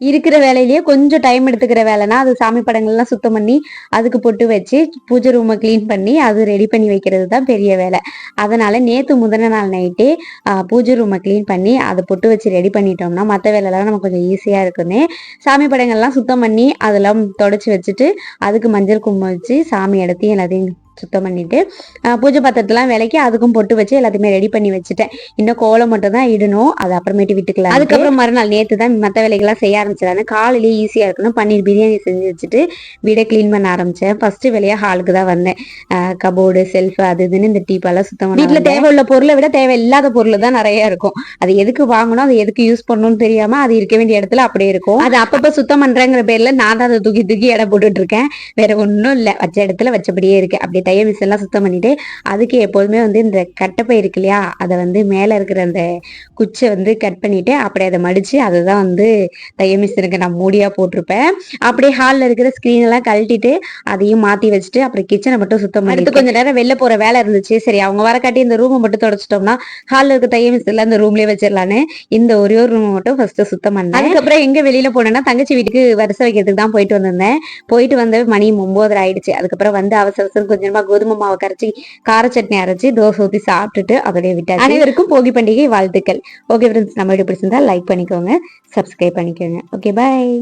இருக்கிற வேலையிலேயே கொஞ்சம் டைம் எடுத்துக்கிற வேலைனா அது சாமி படங்கள்லாம் சுத்தம் பண்ணி அதுக்கு பொட்டு வச்சு பூஜை ரூமை க்ளீன் பண்ணி அது ரெடி பண்ணி வைக்கிறது தான் பெரிய வேலை. அதனால நேற்று முதன நாள் நைட்டே பூஜை ரூமை க்ளீன் பண்ணி அதை பொட்டு வச்சு ரெடி பண்ணிட்டோம்னா மற்ற வேலைலாம் நமக்கு கொஞ்சம் ஈஸியாக இருக்குன்னு சாமி படங்கள்லாம் சுத்தம் பண்ணி அதெல்லாம் தொடச்சி வச்சுட்டு அதுக்கு மஞ்சள் கும்பம் வச்சு சாமி இடத்தையும் எல்லாத்தையும் சுத்தம் பண்ணிட்டு பூஜை பாத்திரத்தெல்லாம் விலைக்கு அதுக்கும் பொட்டு வச்சு எல்லாத்தையுமே ரெடி பண்ணி வச்சுட்டேன். இன்னும் கோலம் மட்டும் தான் இடணும் அது அப்புறமேட்டு விட்டுக்கலாம் அதுக்கப்புறம் மறுநாள் நேற்று தான் மற்ற வேலைகள்லாம் செய்ய ஆரம்பிச்சிடாங்க காலையிலேயே ஈஸியாக இருக்கணும். பன்னீர் பிரியாணி செஞ்சு வச்சுட்டு வீடை க்ளீன் பண்ண ஆரம்பிச்சேன். ஃபர்ஸ்ட் வேலையாக ஹாலுக்கு தான் வந்தேன். கபோர்டு செல்ஃப் அது இதுன்னு இந்த டீப்பெல்லாம் சுத்தம் பண்ண வீட்டில் தேவை உள்ள பொருளை விட தேவை இல்லாத பொருள் தான் நிறைய இருக்கும். அது எதுக்கு வாங்கணும் அது எதுக்கு யூஸ் பண்ணணும்னு தெரியாம அது இருக்க வேண்டிய இடத்துல அப்படியே இருக்கும். அது அப்பப்ப சுத்தம் பண்றேங்கிற பேர்ல நான் தான் அதை தூக்கி தூக்கி எடை போட்டுட்டு இருக்கேன். வேற ஒன்றும் இல்லை. வச்ச இடத்துல வச்சபடியே இருக்கு அப்படியே மிஸ் எல்லாம் சுத்தம் பண்ணிட்டு அதுக்கு எப்போதுமே வந்து இந்த கட்டப்பை இருக்கு இல்லையா? அதை வந்து மேல இருக்கிற அந்த குச்சை வந்து கட் பண்ணிட்டு அப்படியே அதை மடிச்சு அதை தான் வந்து தைய மிஷினுக்கு நான் மூடியா போட்டிருப்பேன். அப்படியே ஹாலில் இருக்கிற ஸ்க்ரீன் எல்லாம் கழட்டிட்டு அதையும் மாத்தி வச்சுட்டு அப்புறம் கிச்சனை மட்டும் சுத்தம் பண்ணிட்டு. கொஞ்ச நேரம் வெளில போற வேலை இருந்துச்சு. சரி அவங்க வர காட்டி இந்த ரூமை மட்டும் தொடச்சிட்டோம்னா ஹாலில் இருக்க தைய எல்லாம் இந்த ரூம்லயே வச்சிடலான்னு இந்த ஒரே ஒரு ரூம் மட்டும் ஃபர்ஸ்ட் சுத்தம் பண்ணேன். அதுக்கப்புறம் எங்க வெளியில போனேன்னா தங்கச்சி வீட்டுக்கு வரிசை வைக்கிறதுக்கு தான் போயிட்டு வந்திருந்தேன். போயிட்டு வந்து மணி ஒன்பதரை ஆயிடுச்சு. அதுக்கப்புறம் வந்து அவசர அவசரம் கொஞ்சமா கோதுமை மாவை கரைச்சி கார சட்னி அரைச்சி தோசை ஊற்றி சாப்பிட்டுட்டு அதோடய விட்டாச்சு. அனைவருக்கும் போகி பண்டிகை வாழ்த்துக்கள். ஓகே ஃப்ரெண்ட்ஸ் நம்ம வீடியோ பிடிச்சிருந்தா லைக் பண்ணிக்கோங்க சப்ஸ்கிரைப் பண்ணிக்கோங்க. Okay bye